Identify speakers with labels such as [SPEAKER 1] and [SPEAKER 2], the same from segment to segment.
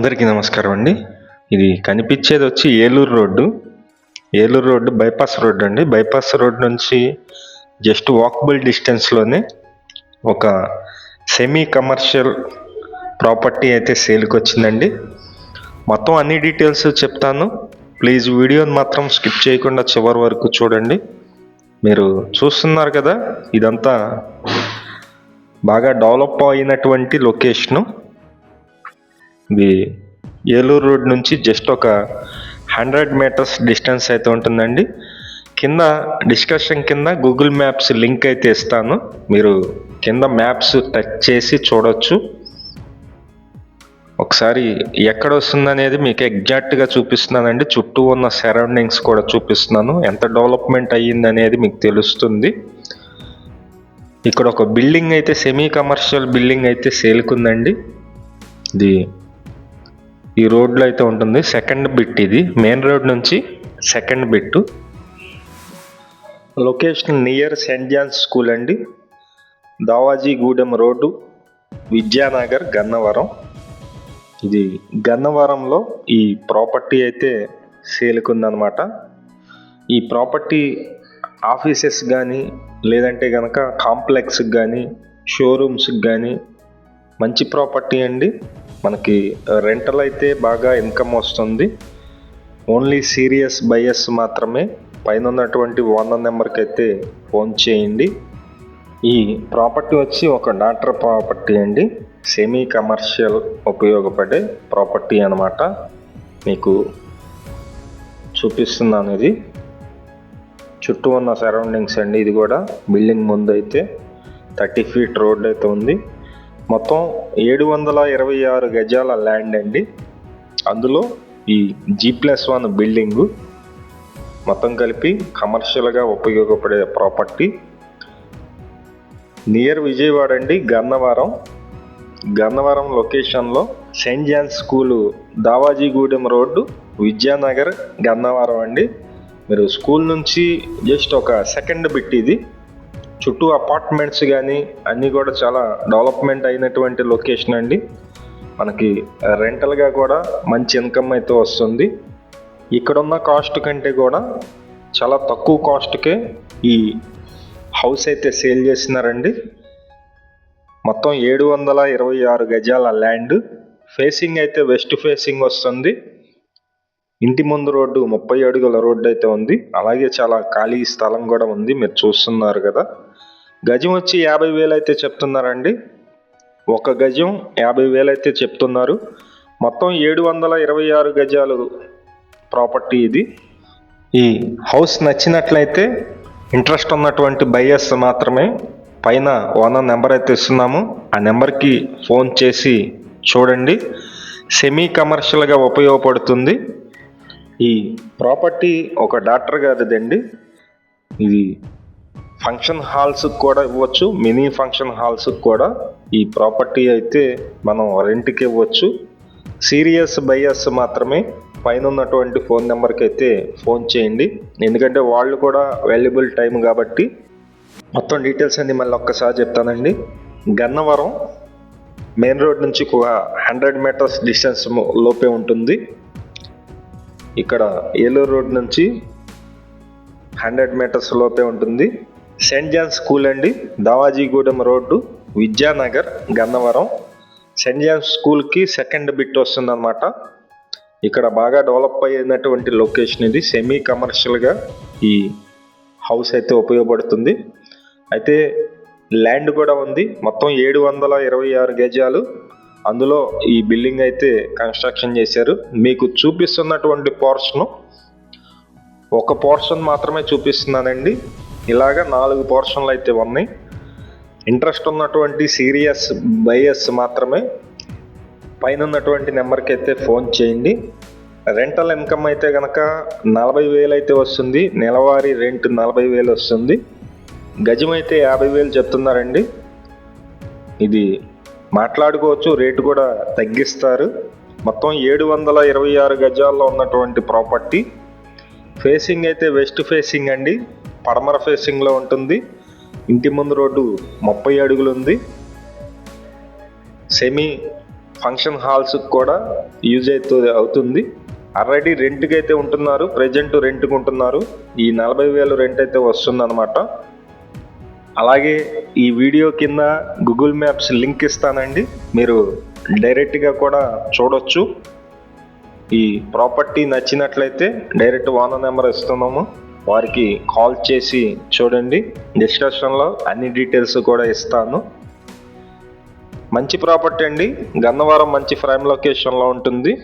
[SPEAKER 1] అందరికీ నమస్కారం అండి. ఇది కనిపించేది వచ్చి Eluru road. Eluru road bypass road అండి. బైపాస్ రోడ్ నుంచి జస్ట్ వాకబుల్ డిస్టెన్స్లోనే ఒక సెమీ కమర్షియల్ ప్రాపర్టీ అయితే సేల్కి వచ్చిందండి. మొత్తం అన్ని డీటెయిల్స్ చెప్తాను. ప్లీజ్ వీడియోని మాత్రం స్కిప్ చేయకుండా చివరి వరకు చూడండి. మీరు చూస్తున్నారు కదా ఇదంతా బాగా డెవలప్ అయినటువంటి లొకేషను. ఇది ఏలూరు రోడ్ నుంచి జస్ట్ ఒక హండ్రెడ్ మీటర్స్ డిస్టెన్స్ అయితే ఉంటుందండి. కింద డిస్కషన్ కింద గూగుల్ మ్యాప్స్ లింక్ అయితే ఇస్తాను. మీరు కింద మ్యాప్స్ టచ్ చేసి చూడొచ్చు. ఒకసారి ఎక్కడ వస్తుంది అనేది మీకు ఎగ్జాక్ట్గా చూపిస్తున్నానండి. చుట్టూ ఉన్న సరౌండింగ్స్ కూడా చూపిస్తున్నాను. ఎంత డెవలప్మెంట్ అయ్యింది అనేది మీకు తెలుస్తుంది. ఇక్కడ ఒక బిల్డింగ్ అయితే సెమీ కమర్షియల్ బిల్డింగ్ అయితే సేల్కుందండి. ఇది ఈ రోడ్లో అయితే ఉంటుంది. సెకండ్ బిట్ ఇది. మెయిన్ రోడ్ నుంచి second bit location near saint John's school అండి. దావాజీగూడెం రోడ్డు విద్యానగర్ గన్నవరం. ఇది గన్నవరంలో ఈ ప్రాపర్టీ అయితే సేలుకుందనమాట. ఈ ప్రాపర్టీ ఆఫీసెస్ కానీ లేదంటే కనుక కాంప్లెక్స్కి కానీ షోరూమ్స్కి కానీ మంచి ప్రాపర్టీ అండి. మనకి రెంటల్ అయితే బాగా ఇన్కమ్ వస్తుంది. ఓన్లీ సీరియస్ బయస్ మాత్రమే. పైన ఉన్నటువంటి ఓనర్ నెంబర్కి అయితే ఫోన్ చేయండి. ఈ ప్రాపర్టీ వచ్చి ఒక డాక్టర్ ప్రాపర్టీ అండి. సెమీ కమర్షియల్ ఉపయోగపడే ప్రాపర్టీ అనమాట మీకు చూపిస్తున్నాను ఇది. చుట్టూ ఉన్న సరౌండింగ్స్ అండి ఇది కూడా. బిల్డింగ్ ముందు అయితే థర్టీ ఫీట్ రోడ్ అయితే ఉంది. మొత్తం ఏడు వందల ఇరవై ఆరు గజాల ల్యాండ్ అండి. అందులో ఈ జీ ప్లస్ వన్ బిల్డింగు మొత్తం కలిపి కమర్షియల్గా ఉపయోగపడే ప్రాపర్టీ నియర్ విజయవాడ అండి గన్నవరం. గన్నవరం లొకేషన్లో saint John's school Davajigudem road Vidyanagar Gannavaram అండి. మీరు స్కూల్ నుంచి జస్ట్ ఒక సెకండ్ బిట్ ఇది. చుట్టూ అపార్ట్మెంట్స్ కానీ అన్నీ కూడా చాలా డెవలప్మెంట్ అయినటువంటి లొకేషన్ అండి. మనకి రెంటల్గా కూడా మంచి ఇన్కమ్ అయితే వస్తుంది. ఇక్కడున్న కాస్ట్ కంటే కూడా చాలా తక్కువ కాస్ట్కే ఈ హౌస్ అయితే సేల్ చేసినారండి. మొత్తం ఏడు వందల ఇరవై ఆరు గజాల ల్యాండ్ ఫేసింగ్ అయితే వెస్ట్ ఫేసింగ్ వస్తుంది. ఇంటి ముందు రోడ్డు ముప్పై అడుగుల రోడ్డు అయితే ఉంది. అలాగే చాలా ఖాళీ స్థలం కూడా ఉంది. మీరు చూస్తున్నారు కదా. గజం వచ్చి యాభై వేలు అయితే చెప్తున్నారండి. ఒక గజం యాభై వేలు అయితే చెప్తున్నారు. మొత్తం ఏడు వందల ఇరవై ఆరు గజాలు ప్రాపర్టీ ఇది. ఈ హౌస్ నచ్చినట్లయితే ఇంట్రెస్ట్ ఉన్నటువంటి బయ్యర్స్ మాత్రమే పైన ఓనర్ నెంబర్ అయితే ఇస్తున్నాము. ఆ నెంబర్కి ఫోన్ చేసి చూడండి. సెమీ కమర్షియల్గా ఉపయోగపడుతుంది. ఈ ప్రాపర్టీ ఒక డాక్టర్ గారిదండి ఇది ఫంక్షన్ హాల్స్ కూడా ఇవ్వచ్చు మినీ ఫంక్షన్ హాల్స్ కూడా. ఈ ప్రాపర్టీ అయితే మనం రెంట్కి ఇవ్వచ్చు. సీరియస్ బయర్స్ మాత్రమే. పైన ఉన్నటువంటి ఫోన్ నెంబర్కి అయితే ఫోన్ చేయండి. ఎందుకంటే వాళ్ళు కూడా వాల్యుబుల్ టైం కాబట్టి. మొత్తం డీటెయిల్స్ అన్ని మళ్ళీ ఒక్కసారి చెప్తానండి. గన్నవరం మెయిన్ రోడ్ నుంచి ఒక హండ్రెడ్ మీటర్స్ డిస్టెన్స్ లోపే ఉంటుంది. ఇక్కడ ఏలూరు రోడ్ నుంచి హండ్రెడ్ మీటర్స్ లోపే ఉంటుంది. సెయింట్ జాన్ స్కూల్ అండి. Davajigudem road Vidyanagar Gannavaram. Saint John స్కూల్కి సెకండ్ బిట్ వస్తుందన్నమాట. ఇక్కడ బాగా డెవలప్ అయినటువంటి లొకేషన్ ఇది. సెమీ కమర్షియల్గా ఈ హౌస్ అయితే ఉపయోగపడుతుంది. అయితే ల్యాండ్ కూడా ఉంది. మొత్తం ఏడు వందల ఇరవై ఆరు గజాలు. అందులో ఈ బిల్డింగ్ అయితే కన్స్ట్రక్షన్ చేశారు. మీకు చూపిస్తున్నటువంటి పోర్షన్ ఒక పోర్షన్ మాత్రమే చూపిస్తున్నానండి. ఇలాగ నాలుగు పోర్షన్లు అయితే ఉన్నాయి. ఇంట్రెస్ట్ ఉన్నటువంటి సీరియస్ బయస్ మాత్రమే. పైన ఉన్నటువంటి నెంబర్కి అయితే ఫోన్ చేయండి. రెంటల్ ఇన్కమ్ అయితే కనుక నలభై వేలు అయితే వస్తుంది. నెలవారీ రెంట్ నలభై వేలు వస్తుంది. గజం అయితే యాభై వేలు చెప్తున్నారండి. ఇది మాట్లాడుకోవచ్చు రేటు కూడా తగ్గిస్తారు. మొత్తం ఏడు వందల ఇరవై ఆరు గజాల్లో ఉన్నటువంటి ప్రాపర్టీ. ఫేసింగ్ అయితే వెస్ట్ ఫేసింగ్ అండి. పడమర ఫేసింగ్లో ఉంటుంది. ఇంటి ముందు రోడ్డు ముప్పై అడుగులు ఉంది. సెమీ ఫంక్షన్ హాల్స్ కూడా యూజ్ అవుతుంది. అవుతుంది ఆల్రెడీ రెంట్కి అయితే ఉంటున్నారు. ప్రజెంట్ రెంట్కి ఉంటున్నారు. ఈ నలభై వేలు రెంట్ అయితే వస్తుందన్నమాట. అలాగే ఈ వీడియో కింద గూగుల్ మ్యాప్స్ లింక్ ఇస్తానండి. మీరు డైరెక్ట్గా కూడా చూడొచ్చు. ఈ ప్రాపర్టీ నచ్చినట్లయితే డైరెక్ట్ ఓనర్ నెంబర్ ఇస్తున్నాము. వారికి కాల్ చేసి చూడండి. డిస్క్రిప్షన్లో అన్ని డీటెయిల్స్ కూడా ఇస్తాను. మంచి ప్రాపర్టీ అండి. గన్నవరం మంచి ప్రైమ్ లొకేషన్లో ఉంటుంది.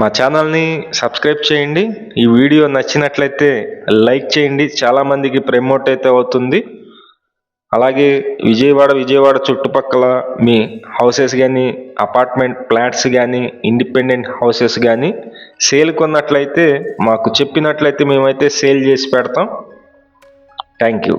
[SPEAKER 1] మా ఛానల్ని సబ్స్క్రైబ్ చేయండి. ఈ వీడియో నచ్చినట్లయితే లైక్ చేయండి. చాలామందికి ప్రమోట్ అయితే అవుతుంది. అలాగే విజయవాడ విజయవాడ చుట్టుపక్కల మీ హౌసెస్ కానీ అపార్ట్మెంట్ ఫ్లాట్స్ కానీ ఇండిపెండెంట్ హౌసెస్ కానీ సేల్ కొన్నట్లయితే మాకు చెప్పినట్లయితే మేమైతే సేల్ చేసి పెడతాం. Thank you